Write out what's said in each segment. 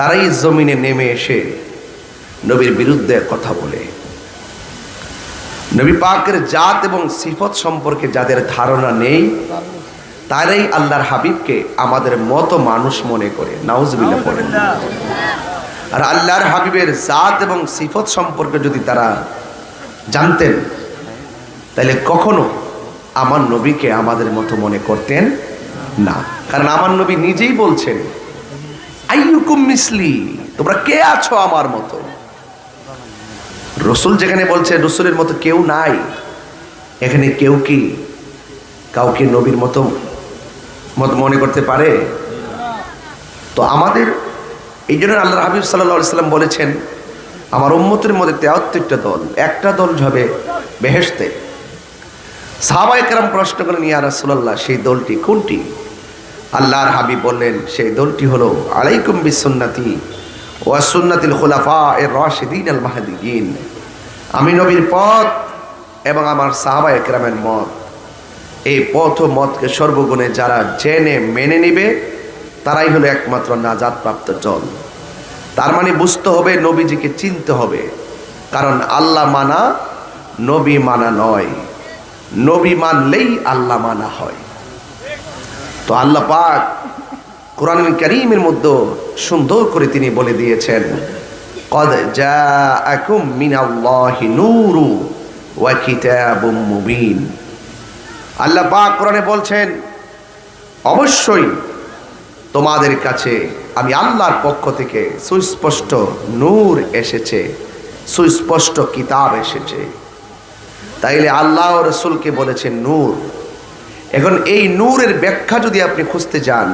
তারাই জমিনে নেমে এসে নবীর বিরুদ্ধে কথা বলে। নবী পাকের জাত এবং সিফত সম্পর্কে যাদের ধারণা নেই, তারাই আল্লাহর হাবিবকে আমাদের মতো মানুষ মনে করে। নাউজবিল্লা পড়েন। আর আল্লাহর হাবিবের জাত এবং সিফত সম্পর্কে যদি তারা জানতেন, তাহলে কখনো আমার নবীকে আমাদের মতো মনে করতেন না। কারণ আমার নবী নিজেই বলছেন আইয়ুকুম মিসলি, তোমরা কে আছো আমার মতো? রসুল যেখানে বলছে, রসুলের মতো কেউ নাই। এখানে কেউ কি কাউকে নবীর মতো মত মনে করতে পারে? তো আমাদের, এই জন্য আল্লাহ হাবিব সাল্লাহ সাল্লাম বলেছেন, আমার উম্মতের মধ্যে তেয়াত্তরটা দল, একটা দল যাবে বেহেস্তে সাহাবাই কেরাম প্রশ্ন করেন, ইয়া রাসূলুল্লাহ, সেই দলটি কোনটি? আল্লাহর হাবিব বললেন, সেই দলটি হলো আলাইকুম বিসুন্নতি ওয়া সুন্নাতিল খুলাফা এর রাশিদিন আল মাহদিগিন। আমি নবীর পথ এবং আমার সাহাবা একরামের মত। এই পথ ও মতকে সর্বগুণে যারা জেনে, মেনে নিবে, তারাই হলো একমাত্র নাজাত প্রাপ্ত জল। তার মানে বুঝতে হবে, নবীজিকে চিনতে হবে। কারণ আল্লাহ মানা, নবী মানা নয়। নবী মানলেই আল্লাহ মানা হয়। তো আল্লাহ পাক কোরআন করিমের মধ্যে সুন্দর করে তিনি বলে দিয়েছেন, কদ জাআকুম মিনাল্লাহি নূরু ওয়া কিতাবুম মুবিন। আল্লাহ পাক কোরআনে বলছেন, অবশ্যই তোমাদের কাছে আমি আল্লাহর পক্ষ থেকে সুস্পষ্ট নূর এসেছে, সুস্পষ্ট কিতাব এসেছে। তাইলে আল্লাহ রসুলকে বলেছেন নূর। এখন এই নূরের ব্যাখ্যা যদি আপনি খুঁজতে যান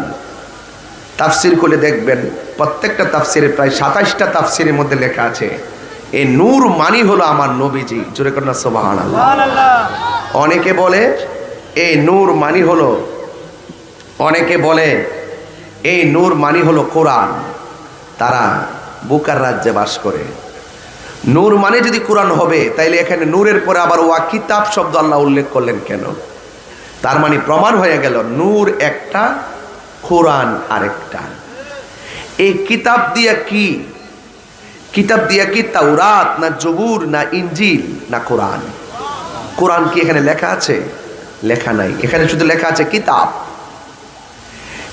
তাফসির খুলে দেখবেন প্রত্যেকটা তাফসিরে প্রায় সাতাশটা তাফসিরের মধ্যে লেখা আছে এই নূর মানি হলো আমার নবীজি। জোরে কন্যা সোবাহান অনেকে বলে এই নূর মানি হলো অনেকে বলে এই নূর মানি হলো কোরআন। তারা বুকার রাজ্যে বাস করে। নূর মানে যদি কোরআন হবে তাইলে এখানে নূরের পরে আবার ওয়া কিতাব শব্দ আল্লাহ উল্লেখ করলেন কেন? তার মানে প্রমাণ হয়ে গেল, নূর একটা, কোরআন আরেকটা। এই কিতাব দিয়া কি? কিতাব দিয়া কি তাওরাত, না জবুর না ইঞ্জিল না কোরআন? কোরআন কি এখানে লেখা আছে? লেখা নাই। এখানে শুধু লেখা আছে কিতাব।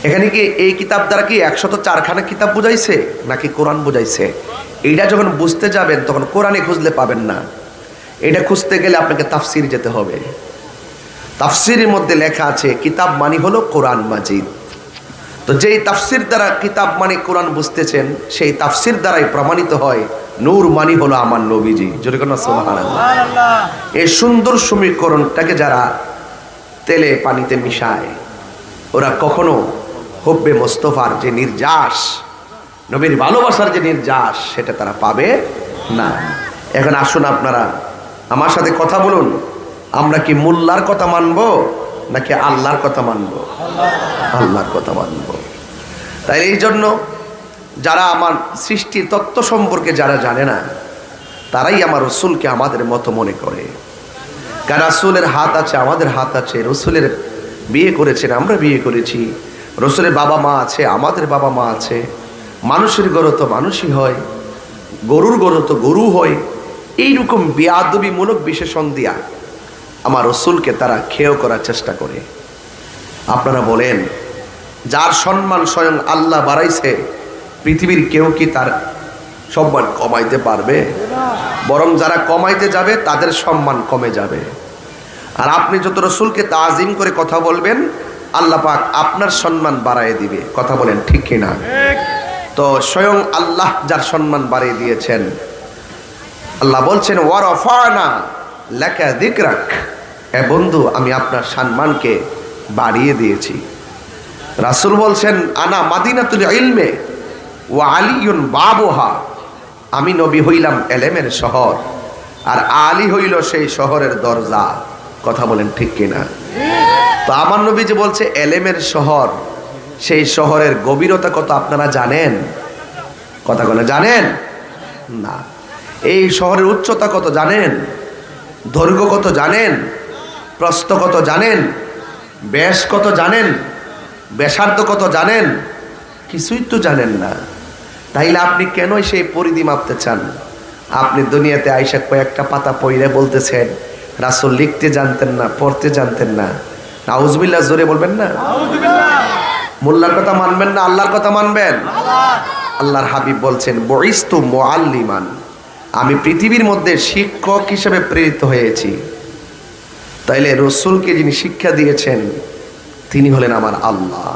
এখানে কি এই কিতাব দ্বারা কি একশত চারখানা কিতাব বুঝাইছে, নাকি কোরআন বুঝাইছে? এইটা যখন বুঝতে যাবেন, তখন কোরআনে খুঁজলে পাবেন না। এটা খুঁজতে গেলে আপনাকে তাফসির যেতে হবে। তাফসিরের মধ্যে লেখা আছে কিতাব মানি হলো কোরআন মাজিদ। তো যেই তাফসির দ্বারা কিতাব মানে কোরআন বুঝতেছেন সেই তাফসির দ্বারাই প্রমাণিত হয় নূর মানি হলো আমার নবীজি। এই সুন্দর সমীকরণটাকে যারা তেলে পানিতে মিশায় ওরা কখনো হব্বে মোস্তফার যে নির্যাস নবীর ভালোবাসার যে নির্যাস সেটা তারা পাবে না। এখন আসুন আপনারা আমার সাথে কথা বলুন। আমরা কি মোল্লার কথা মানব নাকি আল্লাহর কথা মানব? আল্লাহর কথা মানব। তাই এই জন্য যারা আমার সৃষ্টির তত্ত্ব সম্পর্কে যারা জানে না, তারাই আমার রসুলকে আমাদের মতো মনে করে। কারণ রসুলের হাত আছে, আমাদের হাত আছে, রসুলের বিয়ে করেছেন, আমরা বিয়ে করেছি। রসুলের বাবা মা আছে, আমাদের বাবা মা আছে। মানুষের গরু তো মানুষই হয়, গরুর গরু তো গরু হয়। এইরকম বিয়াদবিমূলক বিশেষণ দিয়া আমার রসুলকে তারা খেয়েও করার চেষ্টা করে। আপনারা বলেন, যার সম্মান স্বয়ং আল্লাহ বাড়াইছে, পৃথিবীর কেউ কি তার সম্মান কমাইতে পারবে? বরং যারা কমাইতে যাবে, তাদের সম্মান কমে যাবে। আর আপনি যত রসুলকে তাজিম করে কথা বলবেন, আল্লাহ পাক আপনার সম্মান বাড়ায় দিবে। কথা বলেন ঠিক কিনা? তো স্বয়ং আল্লাহ যার সম্মান বাড়িয়ে দিয়েছেন, আল্লাহ বলছেন ওয়ার অফানা লেখা দিক রাখ এ বন্ধু, আমি আপনার সম্মানকে বাড়িয়ে দিয়েছি। রাসুল বলছেন, আনা মাদিনাতুল ইলমে ও আলিউন বাবহা। আমি নবী হইলাম এলেমের শহর, আর আলী হইল সেই শহরের দরজা। কথা বলেন ঠিক কিনা? তো আমার নবী যে বলছে, এলেমের শহর, সেই শহরের গভীরতা কত আপনারা জানেন? কথা বলে, জানেন? না। এই শহরের উচ্চতা কত জানেন? দৈর্ঘ্য কত জানেন? প্রস্থ কত জানেন ব্যাস কত জানেন ব্যাসার্ধ কত জানেন, কিছুই তো জানেন না। তাইলে আপনি কেন সেই পরিধি মাপতে চান? আপনি দুনিয়াতে আইসা কয়েকটা পাতা পইরে বলতেছেন, রাসূল লিখতে জানতেন না, পড়তে জানতেন না। নাউজবিল্লাহ, জোরে বলবেন না? মোল্লার কথা মানবেন না, আল্লাহর কথা মানবেন? আল্লাহর হাবিব বলছেন বইস্তু মোয়াল্লিমান আমি পৃথিবীর মধ্যে শিক্ষক হিসেবে প্রেরিত হয়েছি। তাইলে রসুলকে যিনি শিক্ষা দিয়েছেন, তিনি হলেন আমার আল্লাহ।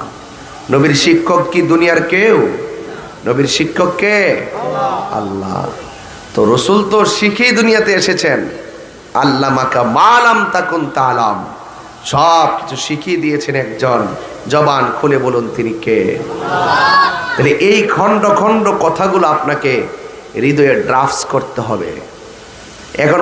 নবীর শিক্ষক কি দুনিয়ার কেউ? নবীর শিক্ষক কে? আল্লাহ। তো রসুল তো শিখেই দুনিয়াতে এসেছেন। আল্লাহ মাকা মালাম তাকুন তালাম। সব কিছু শিখিয়ে দিয়েছেন একজন। জবান খুলে বলুন তিনি কে? তাহলে এই খণ্ড খণ্ড কথাগুলো আপনাকে হৃদয়ে ড্রাফটস করতে হবে। এখন